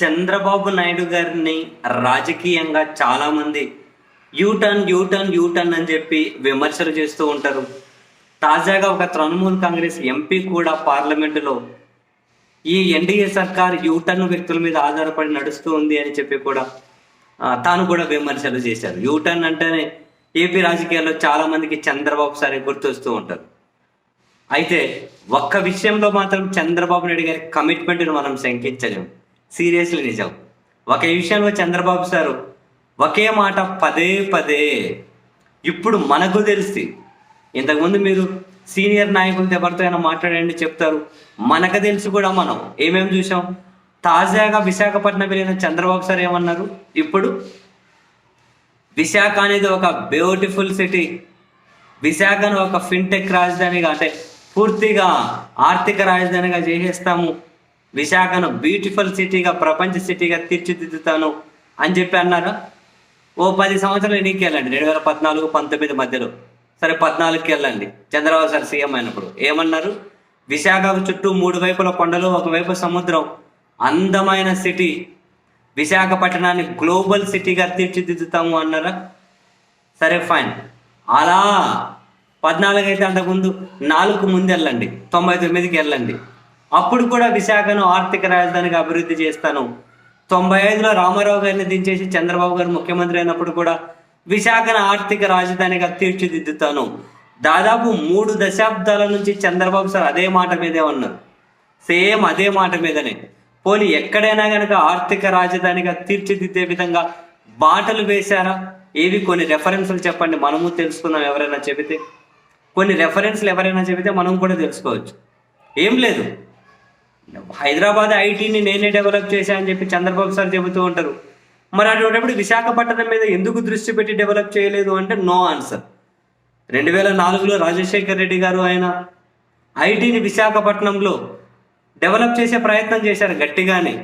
చంద్రబాబు నాయుడు గారిని రాజకీయంగా చాలామంది యూటర్న్ యూటర్న్ యూటర్న్ అని చెప్పి విమర్శలు చేస్తూ ఉంటారు. తాజాగా ఒక తృణమూల్ కాంగ్రెస్ ఎంపీ కూడా పార్లమెంటులో ఈ ఎన్డీఏ సర్కార్ యూటర్న్ వ్యక్తుల మీద ఆధారపడి నడుస్తూ ఉంది అని చెప్పి కూడా తాను కూడా విమర్శలు చేశారు. యూటర్న్ అంటేనే ఏపీ రాజకీయాల్లో చాలా మందికి చంద్రబాబు సారి గుర్తొస్తూ ఉంటారు. అయితే ఒక్క విషయంలో మాత్రం చంద్రబాబు నాయుడు గారి కమిట్మెంట్ను మనం శంకించలేము సీరియస్లీ నిజం. ఒక విషయంలో చంద్రబాబు సారు ఒకే మాట పదే పదే ఇప్పుడు మనకు తెలిసి ఇంతకుముందు మీరు సీనియర్ నాయకులతో ఎవరితో అయినా మాట్లాడండి చెప్తారు. మనకు తెలిసి కూడా మనం ఏమేమి చూసాం? తాజాగా విశాఖపట్నం వెళ్ళిన చంద్రబాబు సార్ ఏమన్నారు? ఇప్పుడు విశాఖ అనేది ఒక బ్యూటిఫుల్ సిటీ. విశాఖను ఒక ఫిన్టెక్ రాజధానిగా అంటే పూర్తిగా ఆర్థిక రాజధానిగా చేసేస్తాము. విశాఖను బ్యూటిఫుల్ సిటీగా ప్రపంచ సిటీగా తీర్చిదిద్దుతాను అని చెప్పి అన్నారు? ఓ పది సంవత్సరాలు ఎన్నికకి వెళ్ళండి. రెండు వేల పద్నాలుగు పంతొమ్మిది మధ్యలో. సరే పద్నాలుగుకి వెళ్ళండి. చంద్రబాబు సార్ సీఎం అయినప్పుడు. ఏమన్నారు? విశాఖ చుట్టూ మూడు వైపుల కొండలు ఒకవైపు సముద్రం. అందమైన సిటీ. విశాఖపట్నాన్ని గ్లోబల్ సిటీగా తీర్చిదిద్దుతాము అన్నారా? సరే ఫైన్. అలా పద్నాలుగు అయితే అంతకుముందు నాలుగు ముందు వెళ్ళండి. తొంభై తొమ్మిదికి వెళ్ళండి. అప్పుడు కూడా విశాఖను ఆర్థిక రాజధానిగా అభివృద్ధి చేస్తాను. తొంభై ఐదులో రామారావు గారిని దించేసి చంద్రబాబు గారు ముఖ్యమంత్రి అయినప్పుడు కూడా విశాఖను ఆర్థిక రాజధానిగా తీర్చిదిద్దుతాను. దాదాపు మూడు దశాబ్దాల నుంచి చంద్రబాబు సార్ అదే మాట మీదే ఉన్నారు. సేమ్ అదే మాట మీదనే. పోనీ ఎక్కడైనా కనుక ఆర్థిక రాజధానిగా తీర్చిదిద్దే విధంగా బాటలు వేశారా? ఏవి? కొన్ని రెఫరెన్స్లు చెప్పండి. మనము తెలుసుకుందాం ఎవరైనా చెబితే. కొన్ని రెఫరెన్స్లు ఎవరైనా చెబితే మనం కూడా తెలుసుకోవచ్చు. ఏం లేదు. హైదరాబాద్ ఐటీని నేనే డెవలప్ చేశా అని చెప్పి చంద్రబాబు సార్ చెబుతూ ఉంటారు. మరి అటువంటిప్పుడు విశాఖపట్నం మీద ఎందుకు దృష్టి పెట్టి డెవలప్ చేయలేదు అంటే నో ఆన్సర్. రెండు వేల నాలుగులో రాజశేఖర్ రెడ్డి గారు ఆయన ఐటీని విశాఖపట్నంలో డెవలప్ చేసే ప్రయత్నం చేశారు గట్టిగానే.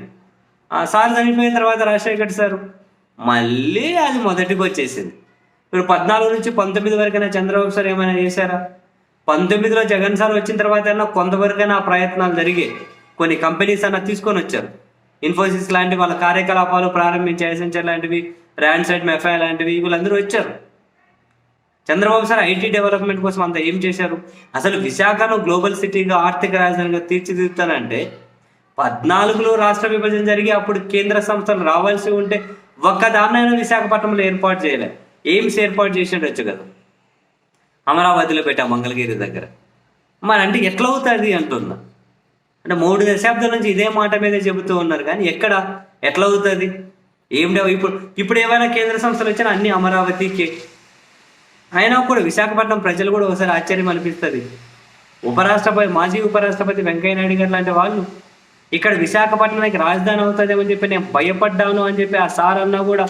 ఆ సార్ చనిపోయిన తర్వాత రాజశేఖర్ సార్ మళ్ళీ అది మొదటికి వచ్చేసింది. ఇప్పుడు పద్నాలుగు నుంచి పంతొమ్మిది వరకైనా చంద్రబాబు సార్ ఏమైనా చేశారా? పంతొమ్మిదిలో జగన్ సార్ వచ్చిన తర్వాత అయినా కొంతవరకైనా ఆ ప్రయత్నాలు జరిగాయి. కొన్ని కంపెనీస్ అన్న తీసుకొని వచ్చారు. ఇన్ఫోసిస్ లాంటి వాళ్ళ కార్యకలాపాలు ప్రారంభించే ఎసెన్షియల్ లాంటివి ర్యాన్సైడ్ మెఫై లాంటివి వీళ్ళందరూ వచ్చారు. చంద్రబాబు సార్ ఐటీ డెవలప్మెంట్ కోసం అంత ఏం చేశారు? అసలు విశాఖను గ్లోబల్ సిటీగా ఆర్థిక రాజధానిగా తీర్చిదిద్దుతానంటే పద్నాలుగులో రాష్ట్ర విభజన జరిగి అప్పుడు కేంద్ర సంస్థలు రావాల్సి ఉంటే ఒక్కదాన్నైనా విశాఖపట్నంలో ఏర్పాటు చేయలే. ఎయిమ్స్ ఏర్పాటు చేసి కదా? అమరావతిలో పెట్టా మంగళగిరి దగ్గర. మరి అంటే ఎట్లా అవుతుంది అంటున్నా? అంటే మూడు దశాబ్దాల నుంచి ఇదే మాట మీద చెబుతూ ఉన్నారు కానీ ఎక్కడ? ఎట్లా అవుతుంది? ఏం ఇప్పుడు ఇప్పుడు ఏమైనా కేంద్ర సంస్థలు వచ్చినా అన్ని అమరావతికి. అయినా కూడా విశాఖపట్నం ప్రజలు కూడా ఒకసారి ఆశ్చర్యం అనిపిస్తుంది. ఉపరాష్ట్రపతి మాజీ ఉపరాష్ట్రపతి వెంకయ్య నాయుడు గారు లాంటి వాళ్ళు ఇక్కడ విశాఖపట్నానికి రాజధాని అవుతుందేమని చెప్పి నేను భయపడ్డాను అని చెప్పి ఆ సార్ అన్నా కూడా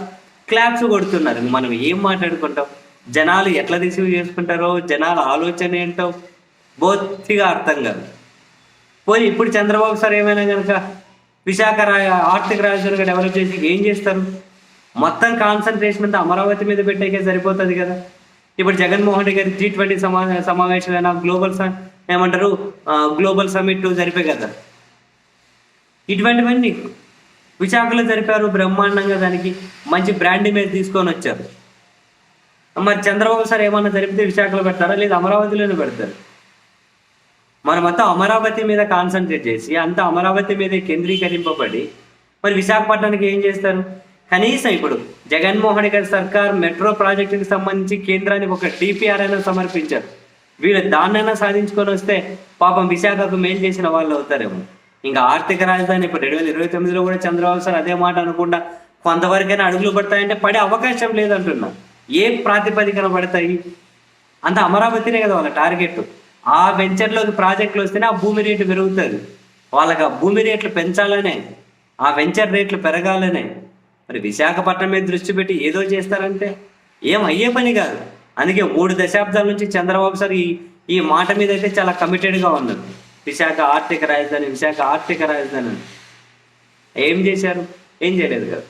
క్లాప్స్ కొడుతున్నారు. మనం ఏం మాట్లాడుకుంటాం? జనాలు ఎట్లా రిసీవ్ చేసుకుంటారో జనాల ఆలోచన ఏంటో బొత్తిగా అర్థం కాదు. పోయి ఇప్పుడు చంద్రబాబు సార్ ఏమైనా కనుక విశాఖ ఆర్థిక రాజధానిగా డెవలప్ చేసి ఏం చేస్తారు? మొత్తం కాన్సన్ట్రేషన్ అంతా అమరావతి మీద పెట్టేకే సరిపోతుంది కదా. ఇప్పుడు జగన్మోహన్ రెడ్డి గారి జీ ట్వంటీ సమా అయినా గ్లోబల్ ఏమంటారు? గ్లోబల్ సమ్మిట్ జరిపే కదా. ఇటువంటివన్నీ విశాఖలో జరిపారు బ్రహ్మాండంగా దానికి మంచి బ్రాండ్ మీద తీసుకొని వచ్చారు. మరి చంద్రబాబు సార్ ఏమన్నా జరిపితే విశాఖలో పెడతారా? లేదా అమరావతిలోనే పెడతారు? మనమంతా అమరావతి మీద కాన్సన్ట్రేట్ చేసి అంతా అమరావతి మీదే కేంద్రీకరింపబడి మరి విశాఖపట్నానికి ఏం చేస్తారు? కనీసం ఇప్పుడు జగన్మోహన్ గారి సర్కార్ మెట్రో ప్రాజెక్టుకి సంబంధించి కేంద్రానికి ఒక డిపిఆర్ అయినా సమర్పించారు. వీళ్ళు దాన్నైనా సాధించుకొని వస్తే పాపం విశాఖకు మేలు చేసిన వాళ్ళు అవుతారేమో. ఇంకా ఆర్థిక రాజధాని ఇప్పుడు రెండు వేల ఇరవై తొమ్మిదిలో కూడా చంద్రబాబు సార్ అదే మాట అనుకుండా కొంతవరకైనా అడుగులు పడతాయంటే పడే అవకాశం లేదంటున్నా. ఏ ప్రాతిపదికన పడతాయి? అంత అమరావతినే కదా వాళ్ళ టార్గెట్. ఆ వెంచర్లోకి ప్రాజెక్టులు వస్తేనే ఆ భూమి రేటు పెరుగుతుంది. వాళ్ళకి ఆ భూమి రేట్లు పెంచాలనే ఆ వెంచర్ రేట్లు పెరగాలనే మరి విశాఖపట్నం మీద దృష్టి పెట్టి ఏదో చేస్తారంటే ఏం అయ్యే పని కాదు. అందుకే మూడు దశాబ్దాల నుంచి చంద్రబాబు సార్ ఈ ఈ మాట మీద అయితే చాలా కమిటెడ్గా ఉన్నారు. విశాఖ ఆర్థిక రాజధాని విశాఖ ఆర్థిక రాజధాని. ఏం చేశారు? ఏం చేయలేదు కదా.